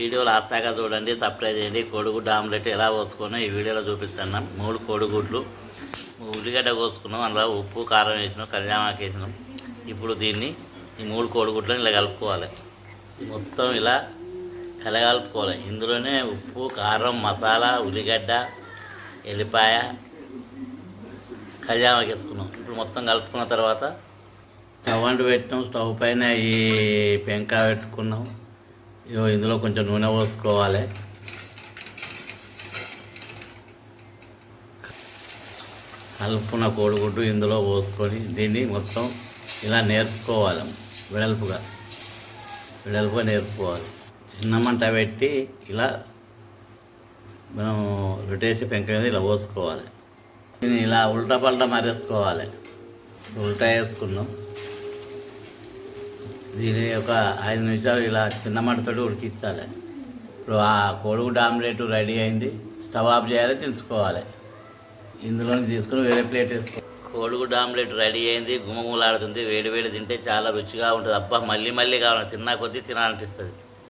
Video last దాకా చూడండి subscribe చేయండి. కోడిగుడ్డు ఆమ్లెట్ ఎలా కోసుకున్నా ఈ వీడియోలో చూపిస్తున్నాం మూడు కోడిగుడ్లు ఉల్లిగడ్డ కోసుకున్నాం. అందులో ఉప్పు కారం వేసినాం కళ్యామాకు వేసినాం. ఇప్పుడు దీన్ని ఈ మూడు కోడిగుడ్లను ఇలా కలుపుకోవాలి. మొత్తం ఇలా కలగలుపుకోవాలి. ఇందులోనే ఉప్పు కారం మసాలా ఉల్లిగడ్డ ఎల్లిపాయ కళ్యామాకు వేసుకున్నాం. ఇప్పుడు మొత్తం కలుపుకున్న తర్వాత స్టవ్ అంటు పెట్టినాం. స్టవ్ పైన ఈ పెంక పెట్టుకున్నాం. ఇందులో కొంచెం నూనె పోసుకోవాలి. కలుపుకున్న కోడిగుడ్డు ఇందులో పోసుకొని దీన్ని మొత్తం ఇలా నేర్చుకోవాలి. వెడల్పుగా. వెడల్పుగా నేర్చుకోవాలి. చిన్న మంట పెట్టి ఇలా మనం రొటేసి పెంక మీద ఇలా పోసుకోవాలి. దీన్ని ఇలా ఉల్టా పల్టా మరేసుకోవాలి. ఉల్టా వేసుకున్నాం. దీని ఒక ఐదు నిమిషాలు ఇలా చిన్న మంటతో ఉడికించాలి. ఇప్పుడు ఆ కోడిగుడ్డు ఆమ్లెట్ రెడీ అయింది. స్టవ్ ఆఫ్ చేయాలి తెలుసుకోవాలి ఇందులోని తీసుకుని వేరే ప్లేట్ వేసుకో. కోడిగుడ్డు ఆమ్లెట్ రెడీ అయింది గుమగుమలాడుతుంది. వేడి వేడి తింటే చాలా రుచిగా ఉంటుంది. అబ్బా మళ్ళీ మళ్ళీ కావాలి? తిన్నా కొద్దీ తినాలనిపిస్తుంది.